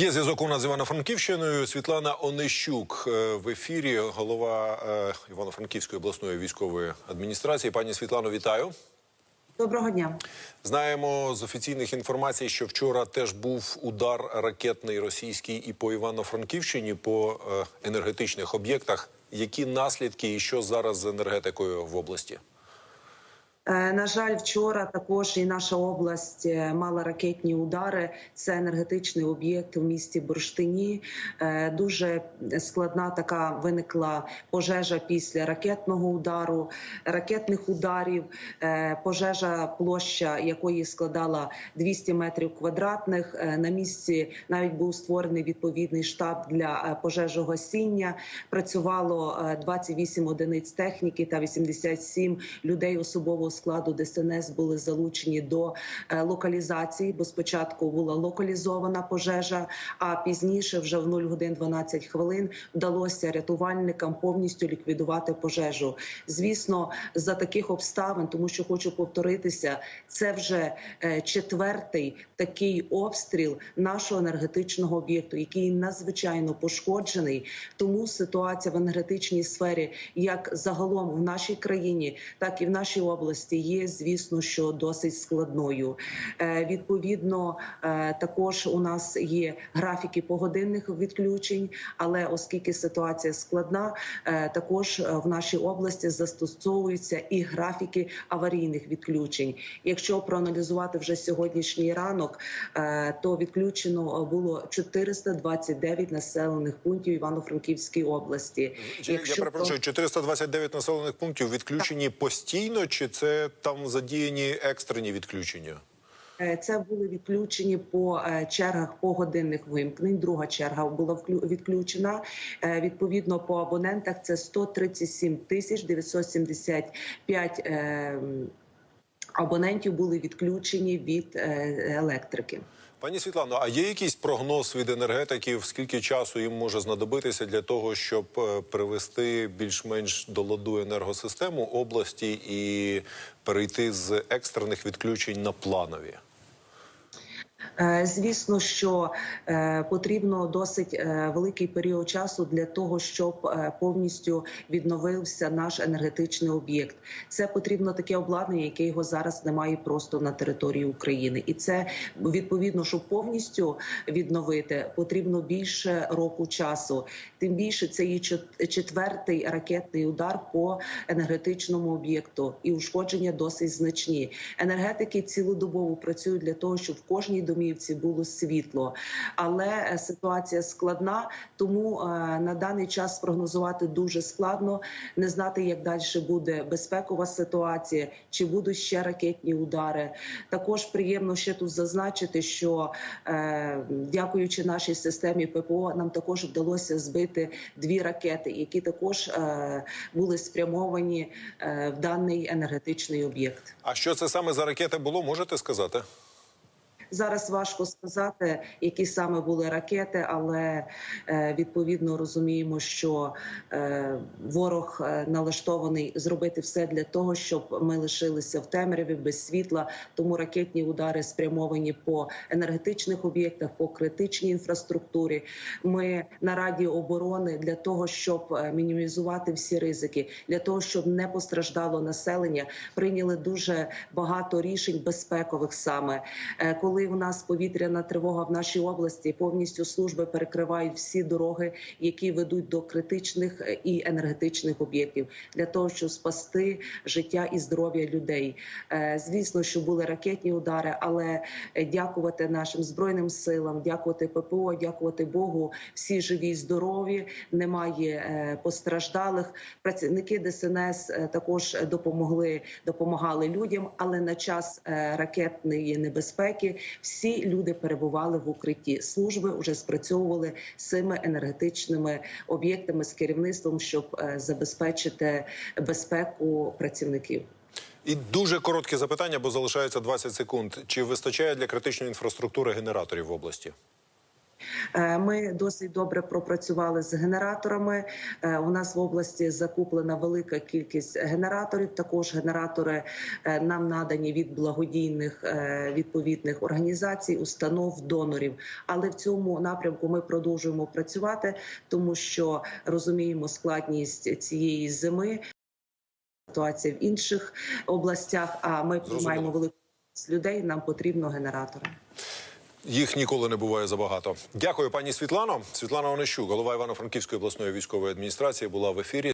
Є зв'язок у нас з Івано-Франківщиною. Світлана Онищук е, в ефірі, голова е, Івано-Франківської обласної військової адміністрації. Пані Світлано, вітаю. Доброго дня. Знаємо з офіційних інформацій, що вчора теж був удар ракетний російський і по Івано-Франківщині по е, енергетичних об'єктах. Які наслідки і що зараз з енергетикою в області? Е, На жаль, вчора також і наша область е, мала ракетні удари. Це енергетичний об'єкт в місті Бурштині. Е, Дуже складна така виникла пожежа після ракетного удару, ракетних ударів. Пожежа, площа якої складала 200 метрів квадратних. На місці навіть був створений відповідний штаб для пожежогасіння. Працювало е, 28 одиниць техніки та 87 людей особового складу ДСНС були залучені до е, локалізації, бо спочатку була локалізована пожежа, а пізніше, вже в 0 годин 12 хвилин, вдалося рятувальникам повністю ліквідувати пожежу. Звісно, за таких обставин, тому що хочу повторитися, це вже е, четвертий такий обстріл нашого енергетичного об'єкту, який надзвичайно пошкоджений. Тому ситуація в енергетичній сфері, як загалом в нашій країні, так і в нашій області, є звісно, що досить складною. Е, Відповідно, е, також у нас є графіки погодинних відключень, але оскільки ситуація складна, е, також в нашій області застосовуються і графіки аварійних відключень. Якщо проаналізувати вже сьогоднішній ранок, то відключено було 429 населених пунктів Івано-Франківській області. Чи, я перепрошую, 429 населених пунктів відключені постійно, чи це там задіяні екстрені відключення? Е, Це були відключені по е, чергах погодинних вимкнень. Друга черга була відключена. Е, Відповідно, по абонентах це 137 тисяч 975 е, м, абонентів були відключені від електрики. Пані Світлано, а є якийсь прогноз від енергетиків, скільки часу їм може знадобитися для того, щоб е, привести більш-менш до ладу енергосистему області і перейти з екстрених відключень на планові? Е, Звісно, що е, потрібно досить е, великий період часу для того, щоб повністю відновився наш енергетичний об'єкт. Це потрібно таке обладнання, яке його зараз немає просто на території України, і це відповідно, щоб повністю відновити, потрібно більше року часу. Тим більше це є четвертий ракетний удар по енергетичному об'єкту, і ушкодження досить значні. Енергетики цілодобово працюють для того, щоб в кожній домівці було світло, але е, ситуація складна, тому е, на даний час прогнозувати дуже складно, не знати, як далі буде безпекова ситуація, чи будуть ще ракетні удари. Також приємно ще тут зазначити, що е, дякуючи нашій системі ППО, нам також вдалося збити дві ракети, які також були спрямовані в даний енергетичний об'єкт. А що це саме за ракети було? Можете сказати? Зараз важко сказати, які саме були ракети, але е, відповідно розуміємо, що е, ворог е, налаштований зробити все для того, щоб ми лишилися в темряві без світла. Тому ракетні удари спрямовані по енергетичних об'єктах, по критичній інфраструктурі. Ми на раді оборони для того, щоб мінімізувати всі ризики, для того, щоб не постраждало населення, прийняли дуже багато рішень безпекових саме Е, коли у нас повітряна тривога в нашій області, повністю служби перекривають всі дороги, які ведуть до критичних е, і енергетичних об'єктів, для того, щоб спасти життя і здоров'я людей. Е, Звісно, що були ракетні удари, але е, дякувати нашим збройним силам, дякувати ППО, дякувати Богу. Всі живі, здорові, немає постраждалих. Працівники ДСНС також допомогли, допомагали людям, але на час ракетної небезпеки всі люди перебували в укритті. Служби вже спрацьовували цими енергетичними об'єктами з керівництвом, щоб е, забезпечити безпеку працівників. І дуже коротке запитання, бо залишається 20 секунд. Чи вистачає для критичної інфраструктури генераторів в області? Е, Ми досить добре пропрацювали з генераторами. Е, У нас в області закуплена велика кількість генераторів. Також генератори е, нам надані від благодійних відповідних організацій, установ, донорів. Але в цьому напрямку ми продовжуємо працювати, тому що розуміємо складність цієї зими. Ситуація в інших областях. А ми приймаємо велику кількість людей. Нам потрібно генератори. Їх ніколи не буває забагато. Дякую, пані Світлано. Світлана Онищук, голова Івано-Франківської обласної військової адміністрації, була в ефірі.